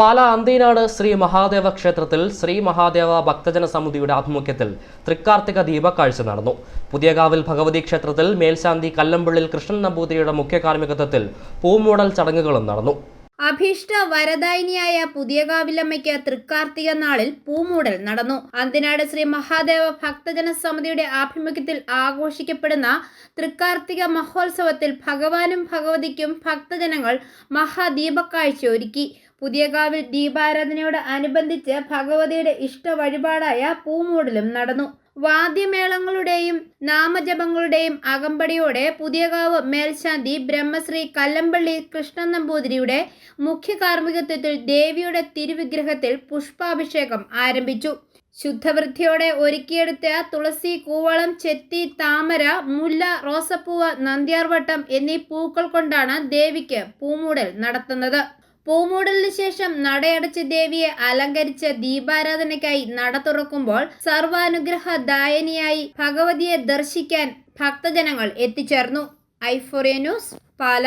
പാല അന്തീനാട് ശ്രീ മഹാദേവ ക്ഷേത്രത്തിൽ ശ്രീ മഹാദേവ ഭക്തജന സമിതിയുടെ ആഭിമുഖ്യത്തിൽ തൃക്കാർത്തിക ദീപക്കാഴ്ച നടന്നു. പുതിയകാവിൽ ഭഗവതി ക്ഷേത്രത്തിൽ മേൽശാന്തി കല്ലമ്പള്ളിൽ കൃഷ്ണൻ നമ്പൂതിരിയുടെ മുഖ്യ കാർമ്മികത്വത്തിൽ പൂമൂടൽ ചടങ്ങുകളും നടന്നു. അഭീഷ്ട വരദായിനിയായ പുതിയകാവിലമ്മയ്ക്ക് തൃക്കാർത്തിക നാളിൽ പൂമൂടൽ നടന്നു. അന്തിനാട് ശ്രീ മഹാദേവ ഭക്തജന സമിതിയുടെ ആഭിമുഖ്യത്തിൽ ആഘോഷിക്കപ്പെടുന്ന തൃക്കാർത്തിക മഹോത്സവത്തിൽ ഭഗവാനും ഭഗവതിക്കും ഭക്തജനങ്ങൾ മഹാദീപക്കാഴ്ച ഒരുക്കി. പുതിയകാവിൽ ദീപാരാധനയോട് അനുബന്ധിച്ച് ഭഗവതിയുടെ ഇഷ്ട വഴിപാടായ പൂമൂടലും നടന്നു. വാദ്യമേളങ്ങളുടെയും നാമജപങ്ങളുടെയും അകമ്പടിയോടെ പുതിയകാവ് മേൽശാന്തി ബ്രഹ്മശ്രീ കല്ലമ്പള്ളി കൃഷ്ണൻ നമ്പൂതിരിയുടെ മുഖ്യ കാർമ്മികത്വത്തിൽ ദേവിയുടെ തിരുവിഗ്രഹത്തിൽ പുഷ്പാഭിഷേകം ആരംഭിച്ചു. ശുദ്ധവൃത്തിയോടെ ഒരുക്കിയെടുത്ത തുളസി കൂവളം ചെത്തി താമര മുല്ല റോസപ്പൂവ് നന്ദ്യാർവട്ടം എന്നീ പൂക്കൾ കൊണ്ടാണ് ദേവിക്ക് പൂമൂടൽ നടത്തുന്നത്. പൂമൂടലിന് ശേഷം നടയടച്ച ദേവിയെ അലങ്കരിച്ച ദീപാരാധനയ്ക്കായി നട തുറക്കുമ്പോൾ സർവാനുഗ്രഹ ദായനിയായി ഭഗവതിയെ ദർശിക്കാൻ ഭക്തജനങ്ങൾ എത്തിച്ചേർന്നു. Euphoria news Pala.